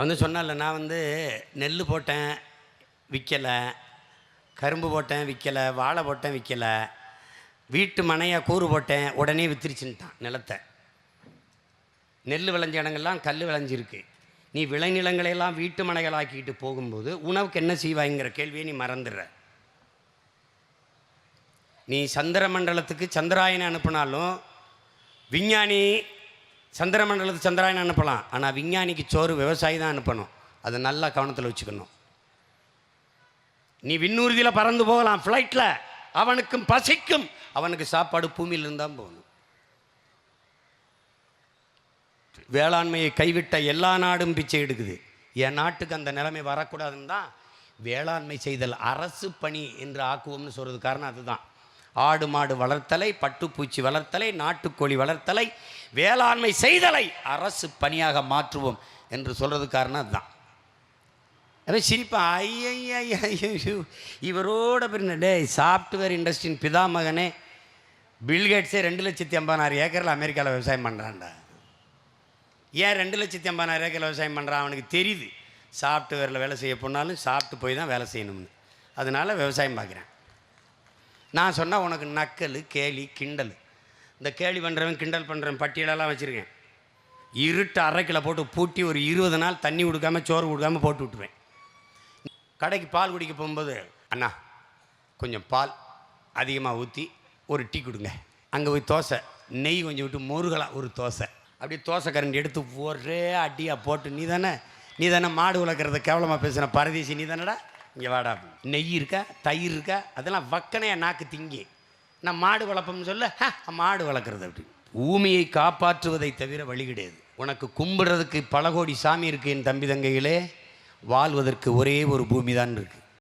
வந்து சொன்னால நான் வந்து நெல் போட்டேன் விற்கலை கரும்பு போட்டேன் விற்கலை வாழை போட்டேன் விற்கலை வீட்டு மனையாக கூறு போட்டேன் உடனே வித்துருச்சுன்ட்டான் நிலத்தை. நெல் விளைஞ்ச இடங்கள்லாம் கல் விளைஞ்சிருக்கு. நீ விளைநிலங்களையெல்லாம் வீட்டு மனைகளாக்கிட்டு போகும்போது உணவுக்கு என்ன செய்வாய்ங்கிற கேள்வியை நீ மறந்துடுற. நீ சந்திர மண்டலத்துக்கு சந்திராயனை அனுப்புனாலும் விஞ்ஞானி சந்திர சந்திராயன் அனுப்பலாம். ஆனால் விஞ்ஞானிக்கு சோறு விவசாயி தான் அனுப்பணும். அதை நல்லா கவனத்தில் வச்சுக்கணும். நீ விண்ணூர்தியில் பறந்து போகலாம். ஃப்ளைட்டில் அவனுக்கும் பசிக்கும். அவனுக்கு சாப்பாடு பூமியில் இருந்தால் போகணும் வேளாண்மையை கைவிட்ட எல்லா நாடும் பிச்சை எடுக்குது. என் நாட்டுக்கு அந்த நிலைமை வரக்கூடாதுன்னு தான் வேளாண்மை செய்தல் அரசு பணி என்று ஆக்குவோம்னு சொல்கிறது காரணம் அதுதான். ஆடு மாடு வளர்த்தலை பட்டுப்பூச்சி வளர்த்தலை நாட்டுக்கோழி வளர்த்தலை வேளாண்மை செய்தலை அரசு பணியாக மாற்றுவோம் என்று சொல்கிறது காரணம் அதுதான். சிரிப்பா சிரிப்பான் ஐயோ இவரோட பின்ன சாஃப்ட்வேர் இண்டஸ்ட்ரியின் பிதாமகனே பில்கேட்ஸே ரெண்டு லட்சத்தி ஐம்பதாயிரம் ஏக்கரில் அமெரிக்காவில் விவசாயம் பண்ணுறான்டா ஏன் ரெண்டு லட்சத்தி ஐம்பதாயிரம் ஏக்கரில் விவசாயம் பண்ணுறான் அவனுக்கு தெரியுது. சாஃப்ட்வேரில் வேலை செய்ய போனாலும் சாப்பிட்டு போய் தான் வேலை செய்யணும்னு. அதனால் விவசாயம் பார்க்குறேன். நான் சொன்னால் உனக்கு நக்கல் கேலி கிண்டல். இந்த கேலி பண்ணுறவன் கிண்டல் பண்ணுறவன் பட்டியலெல்லாம் வச்சுருக்கேன். இருட்டு அரைக்கில் போட்டு பூட்டி ஒரு இருபது நாள் தண்ணி கொடுக்காம சோறு கொடுக்காம போட்டு விட்டுருவேன். கடைக்கு பால் குடிக்க போகும்போது அண்ணா கொஞ்சம் பால் அதிகமாக ஊற்றி ஒரு டீ கொடுங்க. அங்கே போய் தோசை. நெய் கொஞ்சம் விட்டு முருகலாம் ஒரு தோசை. அப்படியே தோசை கரண்டி எடுத்து ஒரே அடியாக போட்டு நீ தானே நீ தானே மாடு உழக்கிறத கேவலமாக பேசுன பரதேசி நீ தானடா? இங்கே வாடா. நெய் இருக்கா? தயிர் இருக்கா? அதெல்லாம் வக்கனையாக நாக்கு திங்கி. நான் மாடு வளர்ப்போம்னு சொல்ல "ஹ, மாடு வளர்க்குறது அப்படி. பூமியை காப்பாற்றுவதை தவிர வழி கிடையாது. உனக்கு கும்பிடுறதுக்கு பல கோடி சாமி இருக்கு என் தம்பி தங்கைகளே. வாழ்வதற்கு ஒரே ஒரு பூமி தான் இருக்குது